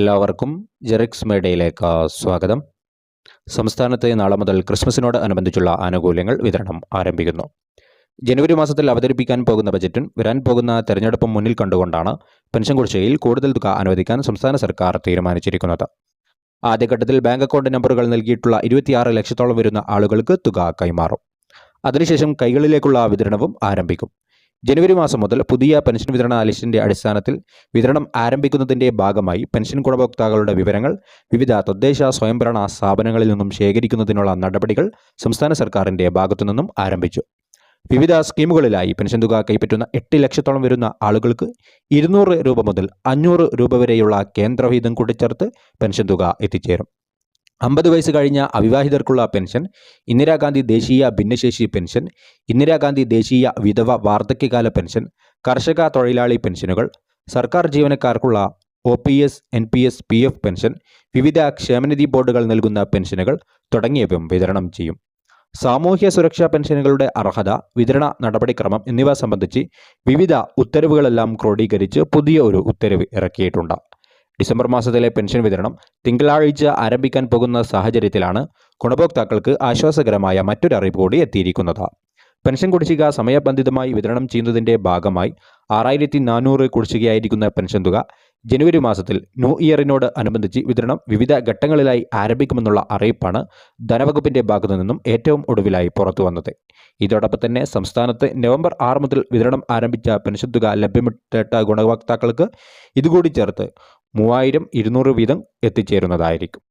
എല്ലാവർക്കും ജെറിക്സ് മേഡയിലേക്ക് സ്വാഗതം. സംസ്ഥാനത്ത് നാളെ മുതൽ ക്രിസ്മസിനോട് അനുബന്ധിച്ചുള്ള ആനുകൂല്യങ്ങൾ വിതരണം ആരംഭിക്കുന്നു. ജനുവരി മാസത്തിൽ അവതരിപ്പിക്കാൻ പോകുന്ന ബജറ്റും വരാൻ പോകുന്ന തെരഞ്ഞെടുപ്പും മുന്നിൽ കണ്ടുകൊണ്ടാണ് പെൻഷൻ കുടിശ്ശികയിൽ കൂടുതൽ തുക അനുവദിക്കാൻ സംസ്ഥാന സർക്കാർ തീരുമാനിച്ചിരിക്കുന്നത്. ആദ്യഘട്ടത്തിൽ ബാങ്ക് അക്കൗണ്ട് നമ്പറുകൾ നൽകിയിട്ടുള്ള ഇരുപത്തിയാറ് ലക്ഷത്തോളം വരുന്ന ആളുകൾക്ക് തുക കൈമാറും. അതിനുശേഷം കൈകളിലേക്കുള്ള വിതരണവും ആരംഭിക്കും. ജനുവരി മാസം മുതൽ പുതിയ പെൻഷൻ വിതരണ ലിസ്റ്റിന്റെ അടിസ്ഥാനത്തിൽ വിതരണം ആരംഭിക്കുന്നതിന്റെ ഭാഗമായി പെൻഷൻ ഗുണഭോക്താക്കളുടെ വിവരങ്ങൾ വിവിധ തദ്ദേശ സ്വയംഭരണ സ്ഥാപനങ്ങളിൽ നിന്നും ശേഖരിക്കുന്നതിനുള്ള നടപടികൾ സംസ്ഥാന സർക്കാരിന്റെ ഭാഗത്തുനിന്നും ആരംഭിച്ചു. വിവിധ സ്കീമുകളിലായി പെൻഷൻ തുക കൈപ്പറ്റുന്ന എട്ട് ലക്ഷത്തോളം വരുന്ന ആളുകൾക്ക് ഇരുന്നൂറ് രൂപ മുതൽ അഞ്ഞൂറ് രൂപ വരെയുള്ള കേന്ദ്രവിഹിതം കൂട്ടിച്ചേർത്ത് പെൻഷൻ തുക എത്തിച്ചേരും. അമ്പത് വയസ്സ് കഴിഞ്ഞ അവിവാഹിതർക്കുള്ള പെൻഷൻ ഇന്ദിരാഗാന്ധി ദേശീയ ഭിന്നശേഷി പെൻഷൻ ഇന്ദിരാഗാന്ധി ദേശീയ വിധവ വാർദ്ധക്യകാല പെൻഷൻ കർഷക തൊഴിലാളി പെൻഷനുകൾ സർക്കാർ ജീവനക്കാർക്കുള്ള O P S N P S P F pension വിവിധ ക്ഷേമനിധി ബോർഡുകൾ നൽകുന്ന പെൻഷനുകൾ തുടങ്ങിയവയും വിതരണം ചെയ്യും. സാമൂഹ്യ സുരക്ഷാ പെൻഷനുകളുടെ അർഹത വിതരണ നടപടിക്രമം എന്നിവ സംബന്ധിച്ച് വിവിധ ഉത്തരവുകളെല്ലാം ക്രോഡീകരിച്ച് പുതിയ ഒരു ഉത്തരവ് ഇറക്കിയിട്ടുണ്ട്. ഡിസംബർ മാസത്തിലെ പെൻഷൻ വിതരണം തിങ്കളാഴ്ച ആരംഭിക്കാൻ പോകുന്ന സാഹചര്യത്തിലാണ് ഗുണഭോക്താക്കൾക്ക് ആശ്വാസകരമായ മറ്റൊരു അറിയിപ്പ് കൂടി എത്തിയിരിക്കുന്നത്. പെൻഷൻ കുടിശ്ശിക സമയബന്ധിതമായി വിതരണം ചെയ്യുന്നതിന്റെ ഭാഗമായി ആറായിരത്തി നാനൂറ് കുടിശ്ശികയായിരിക്കുന്ന പെൻഷൻ തുക ജനുവരി മാസത്തിൽ ന്യൂ ഇയറിനോട് അനുബന്ധിച്ച് വിതരണം വിവിധ ഘട്ടങ്ങളിലായി ആരംഭിക്കുമെന്നുള്ള അറിയിപ്പാണ് ധനവകുപ്പിന്റെ ഭാഗത്തു നിന്നും ഏറ്റവും ഒടുവിലായി പുറത്തു വന്നത്. ഇതോടൊപ്പം തന്നെ സംസ്ഥാനത്ത് നവംബർ ആറ് മുതൽ വിതരണം ആരംഭിച്ച പെൻഷൻ തുക ലഭ്യമിട്ട ഗുണഭോക്താക്കൾക്ക് ഇതുകൂടി ചേർത്ത് മൂവായിരം ഇരുന്നൂറ് വീതം എത്തിച്ചേരുന്നതായിരിക്കും